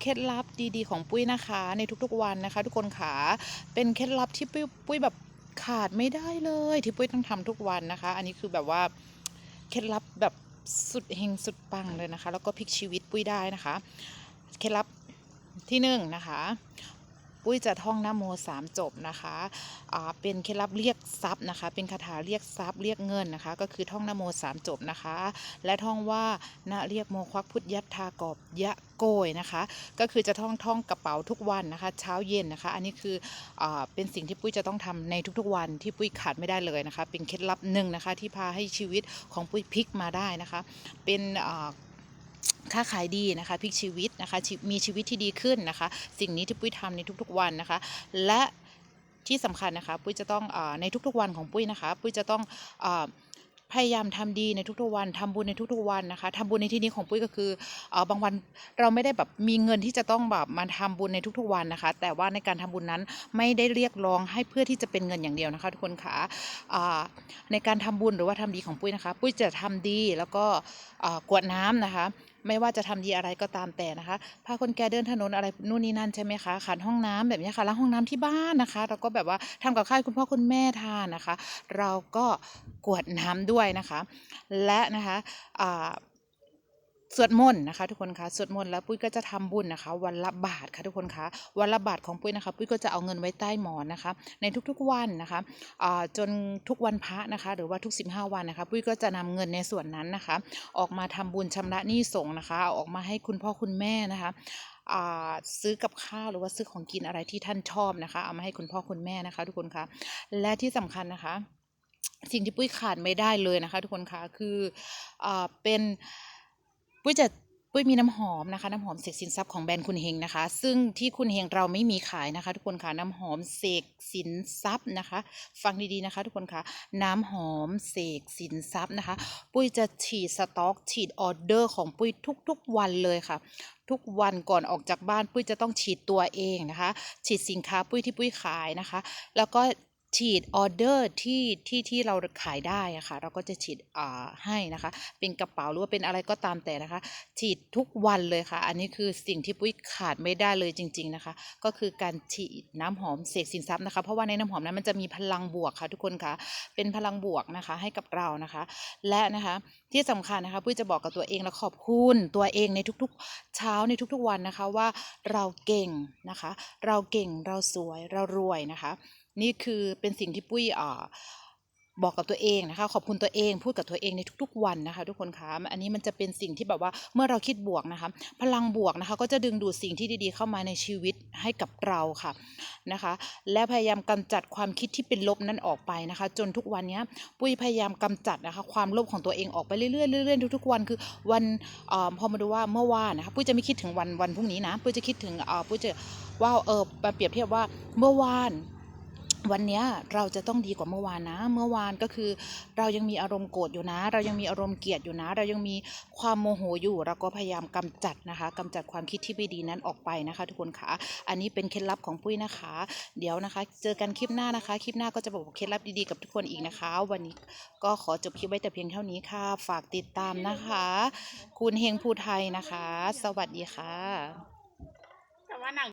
เคล็ดลับดีๆของปุ้ยนะคะ ในทุกๆวันนะคะ ทุกคนขาเป็นเคล็ดลับที่ปุ้ยปุ้ยแบบขาดไม่ได้เลย ที่ปุ้ยต้องทำทุกวันนะคะ อันนี้คือแบบว่าเคล็ดลับแบบสุดเฮงสุดปังเลยนะคะ แล้วก็พลิกชีวิตปุ้ยได้นะคะ เคล็ดลับที่หนึ่งนะคะ ปุ้ยจะท่องนะโมสามจบนะคะอ่าเป็นเคล็ดลับเรียกทรัพย์นะคะ เป็นคาถาเรียกทรัพย์เรียกเงินนะคะ ก็คือท่องนะโมสามจบนะคะ และท่องว่านะเรียกโมควักพุทธยัตทากอบยะโกยนะคะ ก็คือจะท่องท่องกระเป๋าทุกวันนะคะ เช้าเย็นนะคะ อันนี้คืออาเป็นสิ่งที่ปุ้ยจะต้องทำในทุกๆวันที่ปุ้ยขาดไม่ได้เลยนะคะ เป็นเคล็ดลับหนึ่งนะคะที่พาให้ชีวิตของปุ้ยพลิกมาได้นะคะ เป็นอ่า ค้าขายดีนะคะพลิกชีวิตนะคะมีชีวิตที่ดีขึ้นนะคะ สิ่งนี้ที่ปุ้ยทำในทุกๆวันนะคะ และที่สำคัญนะคะ ปุ้ยจะต้องอในทุกๆวันของปุ้ยนะคะ ปุ้ยจะต้องอ พยายามทำดีในทุกๆวันทำบุญในทุกๆวันนะคะทำบุญในที่นี้ของปุ้ยก็คือเอ่อบางวันเราไม่ได้แบบมีเงินที่จะต้องแบบมาทำบุญในทุกๆวันนะคะ แต่ว่าในการทำบุญนั้นไม่ได้เรียกร้องให้เพื่อที่จะเป็นเงินอย่างเดียวนะคะ ทุกคนค่ะอ่าในการทำบุญหรือว่าทำดีของปุ้ยนะคะ ปุ้ยจะทำดีแล้วก็อ่ากวดน้ำนะคะไม่ว่าจะทำดีอะไรก็ตามแต่นะคะพาคนแก่เดินถนนอะไรนู่นนี่นั่นใช่ไหมคะขันห้องน้ำแบบนี้ค่ะล้างห้องน้ำที่บ้านนะคะ เราก็แบบว่าทำกับข้าวคุณพ่อคุณแม่ทานนะคะ เราก็กวดน้ำด้วยนะคะ และนะคะอ่า สวดมนต์นะคะ ทุกคนคะสวดมนต์แล้วปุ้ยก็จะทำบุญนะคะ วันละบาทค่ะทุกคนคะวันละบาทของปุ้ยนะคะ ปุ้ยก็จะเอาเงินไว้ใต้หมอนนะคะ ในทุกๆวันนะคะจนทุกวันพระนะคะ หรือว่าทุก 15 วันนะคะ ปุ้ยก็จะนำเงินในส่วนนั้นนะคะ ออกมาทำบุญชำระหนี้สงฆ์นะคะออกมาให้คุณพ่อคุณแม่นะคะซื้อกับข้าวหรือว่าซื้อของกินอะไรที่ท่านชอบนะคะ เอามาให้คุณพ่อคุณแม่นะคะ ทุกคนคะและที่สำคัญนะคะ สิ่งที่ปุ้ยขาดไม่ได้เลยนะคะ ทุกคนคะคืออเป็น ปุ้ยจะปุ้ยมีน้ำหอมนะคะน้ำหอมเสกสินทรัพย์ของแบรนด์คุณเฮงนะคะ ซึ่งที่คุณเฮงเราไม่มีขายนะคะ ทุกคนคะน้ำหอมเสกสินทรัพย์นะคะ ฟังดีๆนะคะ ทุกคนคะน้ำหอมเสกสินทรัพย์นะคะ ปุ้ยจะฉีดสต็อก ฉีดออเดอร์ของปุ้ยทุก ๆ วันเลยค่ะ ทุกวันก่อนออกจากบ้านปุ้ยจะต้องฉีดตัวเองนะคะ ฉีดสินค้าปุ้ยที่ปุ้ยขายนะคะ แล้วก็ ฉีดออเดอร์ที่ที่ที่เราขายได้อะค่ะเราก็จะฉีดอ่าให้นะคะ เป็นกระเป๋าหรือว่าเป็นอะไรก็ตามแต่นะคะ ฉีดทุกวันเลยค่ะ อันนี้คือสิ่งที่ปุ้ยขาดไม่ได้เลยจริง ๆนะคะ ก็คือการฉีดน้ำหอมเสกสินทรัพย์นะคะ เพราะว่าในน้ำหอมนั้นมันจะมีพลังบวกค่ะทุกคนคะเป็นพลังบวกนะคะให้กับเรานะคะ และนะคะที่สำคัญนะคะปุ้ยจะบอกกับตัวเองและขอบคุณตัวเองในทุกๆ เช้าในทุกๆวันนะคะว่าเราเก่งนะคะ เราเก่งเราสวยเรารวยนะคะ นี่คือเป็นสิ่งที่ปุ้ยอ่าบอกกับตัวเองนะคะ ขอบคุณตัวเองพูดกับตัวเองในทุกๆวันนะคะ ทุกคนคะอันนี้มันจะเป็นสิ่งที่แบบว่าเมื่อเราคิดบวกนะคะ พลังบวกนะคะ ก็จะดึงดูดสิ่งที่ดีๆเข้ามาในชีวิตให้กับเราค่ะนะคะ และพยายามกำจัดความคิดที่เป็นลบนั้นออกไปนะคะ จนทุกวันนี้ปุ้ยพยายามกำจัดนะคะ ความลภของตัวเองออกไปเรื่อยๆเรื่อยๆทุกๆวันคือวันอพอมาดูว่าเมื่อวานนะคะปุ้ยจะไม่คิดถึงวันวันพรุ่งนี้นะปุ้ยจะคิดถึงปุ้ยจะว่าเออมาเปรียบเทียบว่าเมื่อวาน วันนี้เราจะต้องดีกว่าเมื่อวานนะ เมื่อวานก็คือเรายังมีอารมณ์โกรธอยู่นะ เรายังมีอารมณ์เกลียดอยู่นะ เรายังมีความโมโหอยู่ เราก็พยายามกำจัดนะคะกำจัดความคิดที่ไม่ดีนั้นออกไปนะคะ ทุกคนค่ะอันนี้เป็นเคล็ดลับของปุ้ยนะคะ เดี๋ยวนะคะ เจอกันคลิปหน้านะคะ คลิปหน้าก็จะบอกเคล็ดลับดีๆกับทุกคนอีกนะคะ วันนี้ก็ขอจบคลิปไว้แต่เพียงเท่านี้ค่ะ ฝากติดตามนะคะ คุณเฮงภูไทยนะคะ สวัสดีค่ะแต่ว่าหนัง